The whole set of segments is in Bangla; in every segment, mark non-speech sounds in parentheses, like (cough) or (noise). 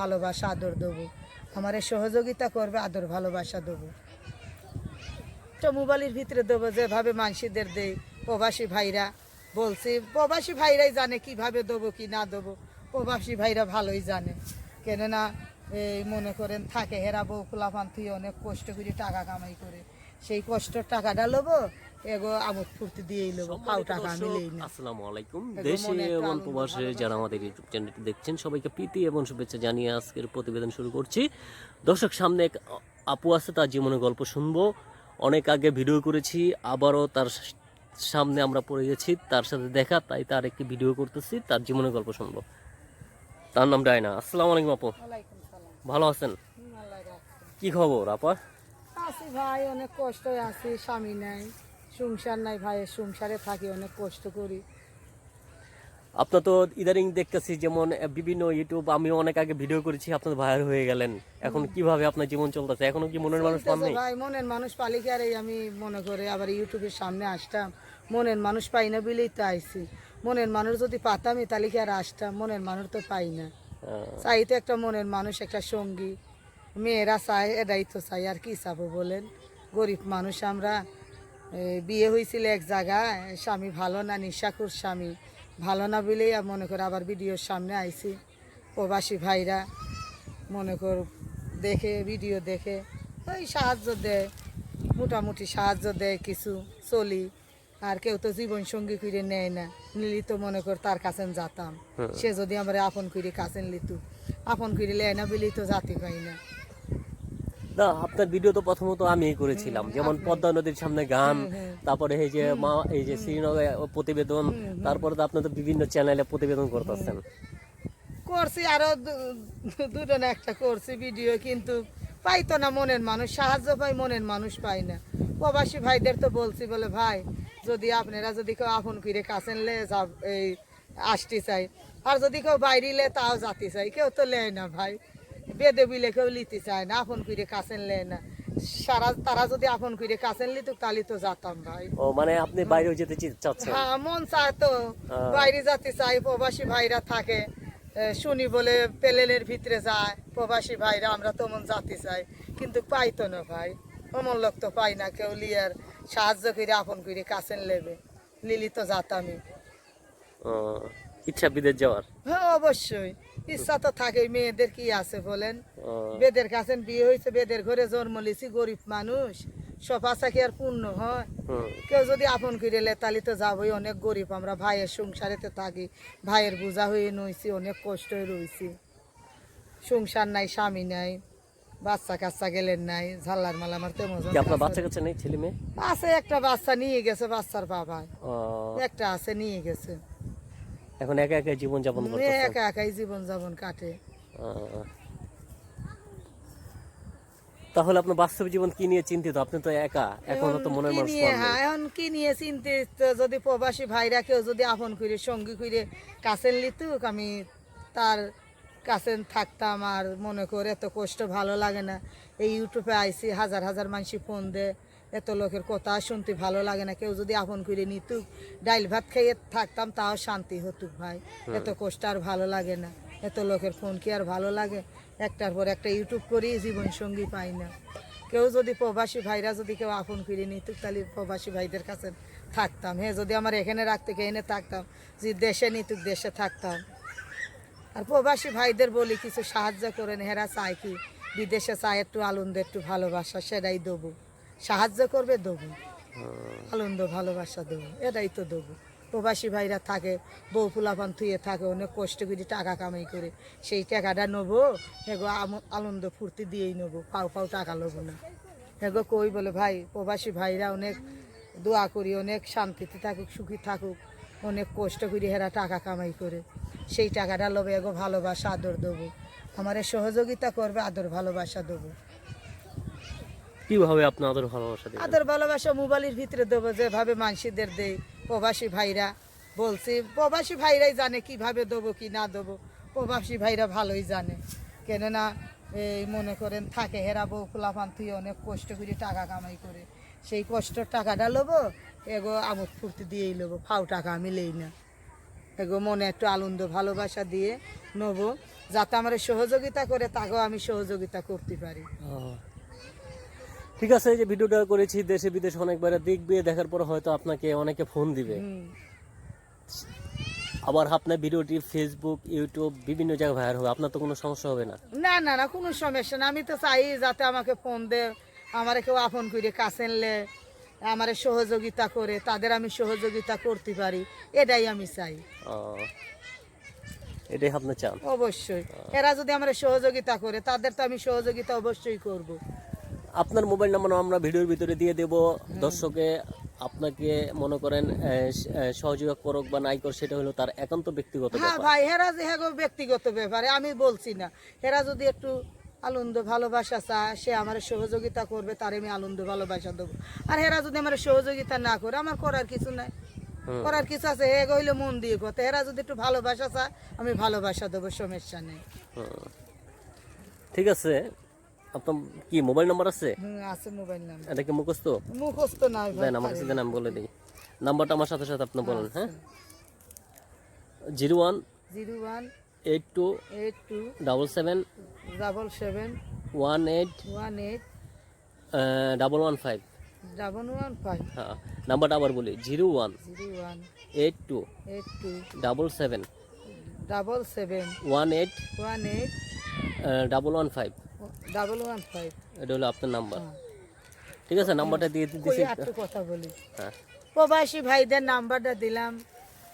ভালোবাসা, আদর দেবো। আমারে সহযোগিতা করবে, আদর, ভালোবাসা দেবো। তো মোবাইলের ভিতরে দেবো, যেভাবে মানসিদের দেই, প্রবাসী ভাইরা বলছি, প্রবাসী ভাইরাই জানে কীভাবে দেবো, কি না দেবো। প্রবাসী ভাইরা ভালোই জানে। কেননা, এই মনে করেন, থাকে হেরা বউ ফুলাপান্থি অনেক কষ্ট করে টাকা কামাই করে। সেই কষ্টের টাকাটা লোবো এগো আমোদ ফুর্তি দিয়েই লোবো পাও টাকা আমি না আসসালামু আলাইকুম। দেশে এবং প্রবাসে যারা আমাদের ইউটিউব চ্যানেলটি দেখছেন সবাইকে প্রীতি এবং শুভেচ্ছা জানিয়ে আজকের প্রতিবেদন শুরু করছি। দর্শক সামনে এক আপু আছে তার জীবনের গল্প শুনব। অনেক আগে ভিডিও করেছি আবারও তার সামনে আমরা পড়ে গেছি তার সাথে দেখা তাই তার একটি ভিডিও করতেছি তার জীবনের গল্প শুনব। তার নাম ডায়না। আসসালামু আলাইকুম আপু। ভালো আছেন। কি খবর আপা? আছি ভাই অনেক কষ্ট আছি স্বামী নাই সংসার নাই ভাইয়ের সংসারে থাকি অনেক কষ্ট করি। আপনার তো ইদারিং দেখতেছি যেমন বিভিন্ন ইউটিউব আমি অনেক আগে ভিডিও করেছি আপনার ভাইয়ার হয়ে গেলেন। এখন কীভাবে আপনার জীবন চলতেছে? এখনও কি মনের মানুষ পান চলতেছে নেই? ভাই মনের মানুষ পালিকারে আমি মনে করে আবার ইউটিউবের সামনে আসতাম মনের মানুষ পাই না বলেই তো আইছি। মনের মানুষ যদি পাতামই তাহলে কি আর আসতাম? মনের মানুষ তো পাই না। আহ, চাই তো একটা মনের মানুষ একটা সঙ্গী মেয়েরা চায় এটাই তো চাই আর কি চাবো বলেন? গরিব মানুষ আমরা বিয়ে হয়েছিল এক জায়গায় স্বামী ভালো না নিশাকুর স্বামী ভালো না বলেই আর মনে কর আবার ভিডিওর সামনে আইছি। প্রবাসী ভাইরা মনে কর দেখে ভিডিও দেখে ওই সাহায্য দেয় মোটামুটি সাহায্য দেয় কিছু চলি। আর কেউ তো জীবন সঙ্গী করে নেয় না নিলি তো মনে কর তার কাছে যাতাম। সে যদি আমরা আপন করে কাছে লিতু আপন করে লেয় না বলেই তো জাতি পাই না। না আপনার ভিডিও তো প্রথমত আমি করেছিলাম। যেমন পদ্মা নদীর সামনে গান তারপরে এই যে মা এই যে শ্রীনগর প্রতিবেদন তারপরে তো আপনি তো বিভিন্ন চ্যানেলে প্রতিবেদন করতেছেন। করছি আরও দুটো না একটা করছি ভিডিও কিন্তু পাইতো না মনের মানুষ সাহায্য পাই মনের মানুষ পাই না। প্রবাসী ভাইদের তো বলছি বলে ভাই যদি আপনারা যদি কেউ আপন করে কাছেন লে এই আসতে চাই। আর যদি কেউ বাইরে লে তাও যাতে চাই। কেউ তো লেয় না ভাই। বেদে বিলে কেউ লিতে চায় না আপন করে কাছেন লেয় না। সারা তারা যদি আপন করে কাছেন লিতুক তাহলে তো যেতাম ভাই। ও মানে আপনি বাইরেও যেতে চাচ্ছেন? হ্যাঁ মন চায় তো। বাইরে যেতে চাই প্রবাসী ভাইরা থাকে। শুনি বলে প্লেনের ভিতরে যায় প্রবাসী ভাইরা আমরা তো মন যাতে চাই। কিন্তু পাইতো না ভাই। অমন লোক তো পাই না কেউ লিয়ার সাহায্য করে আপন করে কাছেন লেবে। লিলি তো যাতামই। ও, ইচ্ছা বিদেশ যাওয়ার। হ্যাঁ অবশ্যই। ইচ্ছা তো থাকে মেয়েদের কি আছে বলেন? বেদের কাছে বিয়ে হয়েছে বেদের ঘরে জন্ম লিছি গরিব মানুষ। সব আশা কি আর পূর্ণ হয়? কেউ যদি আপন করে লে তাহলে তো যাবোই অনেক গরিব। আমরা ভাইয়ের সংসারেতে থাকি ভাইয়ের বোঝা হয়ে নইছি অনেক কষ্ট রয়েছি সংসার নাই স্বামী নাই বাচ্চা কাচ্চা গেলেন নাই ঝাল্লার মাল আমার তেমন আপনার বাচ্চা কাচ্চা নেই ছেলে মেয়ে? আছে একটা বাচ্চা নিয়ে গেছে বাচ্চার বাবা। একটা আছে নিয়ে গেছে। এখন একা একা জীবন যাপন করতেছেন একা একাই জীবন যাপন কাটে তাহলে আপনার বাস্তব জীবন কি নিয়ে চিন্তিত? আপনি তো একা এখনও তো মনের মানুষ হ্যাঁ এখন কি নিয়ে চিন্তিত? যদি প্রবাসী ভাইরা কেউ যদি আপন করে সঙ্গী করে কাছেন লিতুক আমি তার কাছে থাকতাম আর মনে করে এত কষ্ট ভালো লাগে না। এই ইউটিউবে আইসি হাজার হাজার মানুষ ফোন দে এত লোকের কথা শুনতে ভালো লাগে না। কেউ যদি আপন করে নিতুক ডাইল ভাত খেয়ে থাকতাম তাও শান্তি হতুক ভাই। এত কষ্ট আর ভালো লাগে না। এত লোকের ফোন কি আর ভালো লাগে? একটার পর একটা ইউটিউব করি জীবন সঙ্গী পাই না। কেউ যদি প্রবাসী ভাইরা যদি কেউ আপন করে নিতুক তাহলে প্রবাসী ভাইদের কাছে থাকতাম। হ্যাঁ যদি আমার এখানে রাখতে কে এনে থাকতাম যে দেশে নিতুক দেশে থাকতাম। আর প্রবাসী ভাইদের বলি কিছু সাহায্য করেন হেরা চায় কি বিদেশে চায় একটু আনন্দ একটু ভালোবাসা সেটাই দেবো। সাহায্য করবে, দেবো। আনন্দ, ভালোবাসা দেবো। এটাই তো দেবো। প্রবাসী ভাইরা থাকে, বউ ফুলাপান থুয়ে থাকে, অনেক কষ্ট করে টাকা কামাই করে। সেই টাকাটা নেব আম- আনন্দ ফুর্তি দিয়েই নেব। পাও পাও টাকা নেব না। এগো কই বলে, ভাই, প্রবাসী ভাইরা অনেক দোয়া করি, অনেক শান্তিতে থাকুক, সুখী থাকুক, অনেক কষ্ট করে হেরা টাকা কামাই করে। সেই টাকাটা লোবে এগো ভালোবাসা, আদর দেবো। আমারে সহযোগিতা করবে, আদর, ভালোবাসা দেবো। কীভাবে আপনি আদর ভালোবাসা দেবেন আদর ভালোবাসা মোবাইলের ভিতরে দেবো যেভাবে মানসিদের দেই প্রবাসী ভাইরা বলছি প্রবাসী ভাইরাই জানে কীভাবে দেবো কি না দেবো। প্রবাসী ভাইরা ভালোই জানে। কেননা এই মনে করেন থাকে হেরা বউ ফুলাপান্থি অনেক কষ্ট করে টাকা কামাই করে। সেই কষ্টের টাকাটা লোবো এগো আমোদ ফুর্তি দিয়েই লোবো ফাও টাকা আমি লেই না। এগো মনে একটু আনন্দ ভালোবাসা দিয়ে নেব যাতে আমার সহযোগিতা করে তাকেও আমি সহযোগিতা করতে পারি। ঠিক আছে এই যে ভিডিওটা করেছি দেশে বিদেশে অনেকবার দেখবে দেখার পর হয়তো আপনাকে অনেকে ফোন দিবে। আবার আপনার ভিডিওটি ফেসবুক ইউটিউব বিভিন্ন জায়গায় ভাইরাল হবে আপনার তো কোনো সমস্যা হবে না। না না না কোনো সমস্যা না। আমি তো চাই যাতে আমাকে ফোন দে আমার কেউ আপন করে কাছে এনলে আমার সহযোগিতা করে তাদের আমি সহযোগিতা করতে পারি এটাই আমি চাই। এটাই আপনি চান। অবশ্যই। এরা যদি আমার সহযোগিতা করে তাদের তো আমি সহযোগিতা অবশ্যই করব। আপনার মোবাইল নাম্বার আমরা ভিডিওর ভিতরে দিয়ে দেব। দর্শকে আপনাকে মনে করেন আহ, স- করুক বা নাই করুক সেটা হলো তার একান্ত ব্যক্তিগত হ্যাঁ ভাই হেরা যে হ্যাঁ ব্যক্তিগত ব্যাপারে আমি বলছি না। হেরা যদি একটু আনন্দ ভালোবাসা চায় সে আমার সহযোগিতা করবে তার আমি আনন্দ ভালোবাসা দেবো। আর হেরা যদি আমার সহযোগিতা না করে আমার করার কিছু নাই। করার কিছু আছে হে হইলে মন দিয়ে কথা। হেরা যদি একটু ভালোবাসা চায় আমি ভালোবাসা দেবো সমস্যা নেই। ঠিক আছে। আপনার কি মোবাইল নাম্বার আছে? আছে মোবাইল নাম্বার। এটা কি মুখস্থ? মুখস্থ নাই দেন আমার কাছে দেন আমি বলে দিই নাম্বারটা আমার সাথে সাথে আপনি বলেন হ্যাঁ? Zero one zero one eight two eight two double seven double seven one eight one eight double one five. Double one five. হ্যাঁ নাম্বারটা আবার বলি zero one zero one eight two eight two double seven double seven one eight one eight double one five. Double one five এটা হলো আপনার নাম্বার। ঠিক আছে নাম্বারটা দিয়ে দিচ্ছি একটু কথা বলি। হ্যাঁ। প্রবাসী ভাইদের নাম্বারটা দিলাম।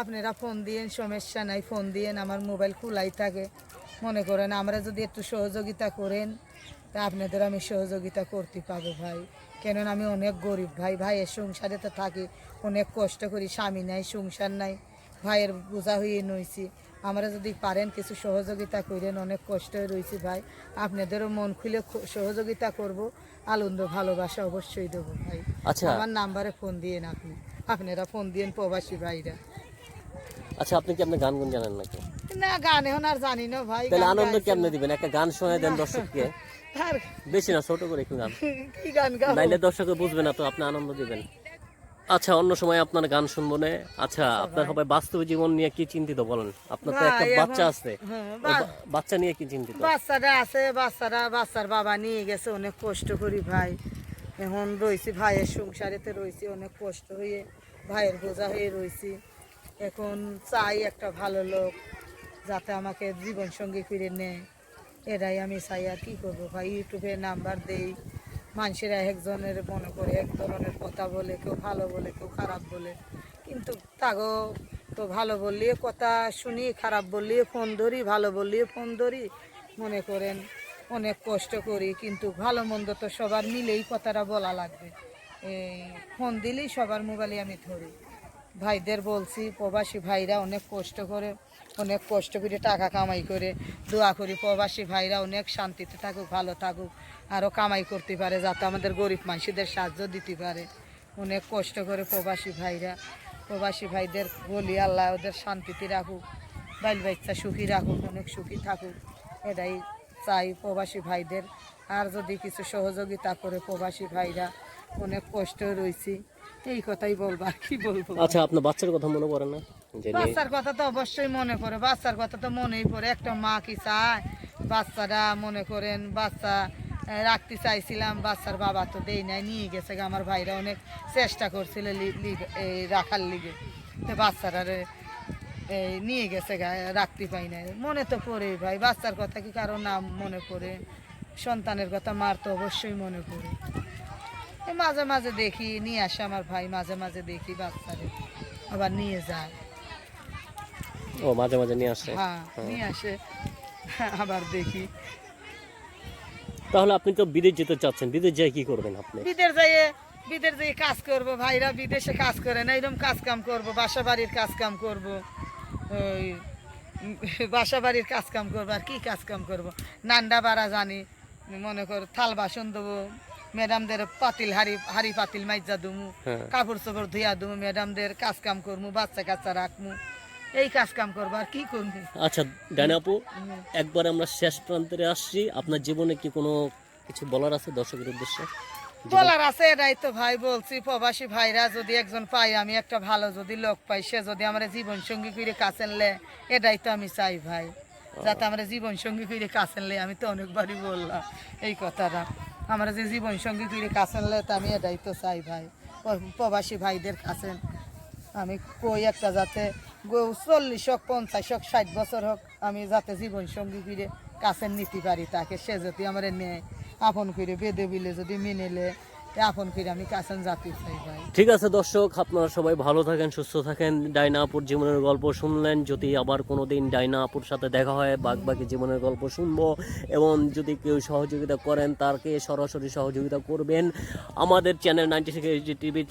আপনারা ফোন দিয়েন সমস্যা নাই ফোন দিয়েন আমার মোবাইল খোলাই থাকে। মনে করেন আমরা যদি একটু সহযোগিতা করেন তা আপনাদের আমি সহযোগিতা করতে পাবো ভাই। কেননা আমি অনেক গরিব ভাই ভাইয়ের সংসারে তো থাকি। অনেক কষ্ট করি স্বামী নাই সংসার নাই। ভাইয়ের বোঝা হয়ে নইছি। আমরা যদি পারেন কিছু সহযোগিতা করেন অনেক কষ্ট রয়েছি ভাই। আপনাদেরও মন খুলে সহযোগিতা করব আনন্দ ভালোবাসা অবশ্যই দেবো ভাই। আচ্ছা। আমার নাম্বারে ফোন দিয়েন আপনি। আপনারা ফোন দিয়েন প্রবাসী ভাইরা। আচ্ছা আপনি কি আপনার গান গুন জানেন নাকি? না গান এখন আর জানি না ভাই তাহলে আনন্দ কেমনে দিবেন? একটা গান শোনায় দেন দর্শককে। বেশি না ছোট করে একটু গান। কি গান গাবো? নাইলে দর্শকে বুঝবে না তো আপনি আনন্দ দিবেন। আচ্ছা অন্য সময় আপনার গান শুনব না। আচ্ছা আপনার সবাই বাস্তব জীবন নিয়ে কি চিন্তিত বলেন? আপনার তো একটা বাচ্চা আছে। হ্যাঁ, বাচ্চা। নিয়ে কি চিন্তিত? বাচ্চারা আছে বাচ্চারা বাচ্চার বাবা নিয়ে গেছে অনেক কষ্ট করি ভাই। এখন রয়েছি ভাইয়ের সংসারেতে রয়েছি অনেক কষ্ট হয়ে ভাইয়ের বোঝা হয়ে রয়েছি এখন চাই একটা ভালো লোক যাতে আমাকে জীবন সঙ্গী ফিরে নেয়। এটাই আমি চাই আর কি করব ভাই? ইউটিউবে নাম্বার দেই। মানুষেরা একজনের মনে করে এক ধরনের কথা বলে, কেউ ভালো বলে, কেউ খারাপ বলে। কিন্তু তাগো তো ভালো বললিয়ে কথা শুনি, খারাপ বললিয়ে ফোন ধরি, ভালো বললিয়ে ফোন ধরি, মনে করেন অনেক কষ্ট করি। কিন্তু ভালো মন্দ তো সবার মিলেই কথাটা বলা লাগবে। এই ফোন দিলেই সবার মোবাইলে আমি ধরি। ভাইদের বলছি, প্রবাসী ভাইরা অনেক কষ্ট করে, অনেক কষ্ট করে টাকা কামাই করে। দোয়া করি প্রবাসী ভাইরা অনেক শান্তিতে থাকুক, ভালো থাকুক। আরও কামাই করতে পারে যাতে আমাদের গরিব মানুষদের সাহায্য দিতে পারে। অনেক কষ্ট করে প্রবাসী ভাইরা প্রবাসী ভাইদের বলি আল্লাহ ওদের শান্তিতে রাখুক বাইল বাচ্চা সুখী রাখুক অনেক সুখী থাকুক। এটাই চাই প্রবাসী ভাইদের। আর যদি কিছু সহযোগিতা করে প্রবাসী ভাইরা অনেক কষ্ট রয়েছি। এই কথাই বলব আর কি বলব? আচ্ছা আপনার বাচ্চার কথা মনে পড়ে না? বাচ্চার কথা তো অবশ্যই মনে পড়ে বাচ্চার কথা তো মনেই পড়ে। একটা মা কি চায়? বাচ্চারা মনে করেন বাচ্চা রাখতে চাইছিলাম বাচ্চার বাবা তো দেই নাই নিয়ে গেছে। আমার ভাইরা অনেক চেষ্টা করছিল এই রাখার লিগে। তো বাচ্চারা এই নিয়ে গেছে রাখতে পাই নাই। মনে তো পড়ে ভাই বাচ্চার কথা কি কারও নাম মনে পড়ে? সন্তানের কথা মার তো অবশ্যই মনে পড়ে। মাঝে মাঝে দেখি নিয়ে আসে আমার ভাই মাঝে মাঝে দেখি বাচ্চারে। আবার নিয়ে যায়। ও মাঝে মাঝে নিয়ে আসে? হ্যাঁ নিয়ে আসে। আবার দেখি। তাহলে আপনি তো বিদেশ যেতে চাচ্ছেন বিদেশ যাই কি করবেন আপনি? বিদেশ যাইয়ে বিদেশ যাই কাজ করব ভাইরা বিদেশে কাজ করে না এরকম কাজ কাম করব বাসা বাড়ির কাজ কাম করব ওই (laughs) বাসা বাড়ির কাজ কাম করব আর কি কাজ কাম করব? নান্ডা বাড়া জানি মনে কর থাল বাসন দেবো ম্যাডামদের পাতিল হাড়ি হাড়ি পাতিল মাইজা দুমু হ্যাঁ। কাপড় চোপড় ধুইয়া দুমু ম্যাডামদের কাজ কাম করমু বাচ্চা কাচ্চা রাখমু এই কাজ কাম করব আর কি করব? আচ্ছা ডাইনা আপু একবার আমরা শেষ প্রান্তে আসছি। আপনার জীবনে কি কোনো কিছু বলার আছে দর্শকের উদ্দেশ্যে? বলার আছে এটাই তো ভাই বলছি প্রবাসী ভাইরা যদি একজন পাই আমি একটা ভালো যদি লোক পাই সে যদি আমার জীবন সঙ্গী করে কাছে লে এটাই তো আমি চাই ভাই। যাতে আমার জীবন সঙ্গী করে কাছে লে আমি তো অনেকবারই বললাম এই কথাটা। আমার যে জীবন সঙ্গী করে কাছে লে তো আমি এটাই তো চাই ভাই। প্রবাসী ভাইদের কাছে আমি কই একটা যাতে চল্লিশ হোক, পঞ্চাশ হোক, ষাট বছর হোক, আমি যাতে জীবন সঙ্গী করে কাছে নিতে পারি, তাকে সে যদি আমার নেয়, আপন করে বেঁধে বিলে যদি মেনেলে আপন করে আমি চাই ভাই। ঠিক আছে দর্শক আপনারা সবাই ভালো থাকেন সুস্থ থাকেন। ডাইনা আপুর জীবনের গল্প শুনলেন যদি আবার কোনো দিন ডাইনা আপুর সাথে দেখা হয় বাঘ বাকি জীবনের গল্প শুনব এবং যদি কেউ সহযোগিতা করেন তারকে সরাসরি সহযোগিতা করবেন। আমাদের চ্যানেল নাইনটি সিক্স টিভি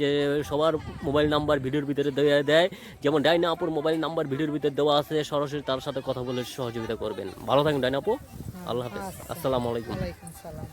যে সবার মোবাইল নাম্বার ভিডিওর ভিতরে দেওয়া দেয় যেমন ডাইনা আপুর মোবাইল নাম্বার ভিডিওর ভিতরে দেওয়া আছে সরাসরি তার সাথে কথা বলে সহযোগিতা করবেন। ভালো থাকেন ডাইনা আপু। আল্লাহ হাফেজ। আসসালামু আলাইকুম। ওয়ালাইকুম সালাম।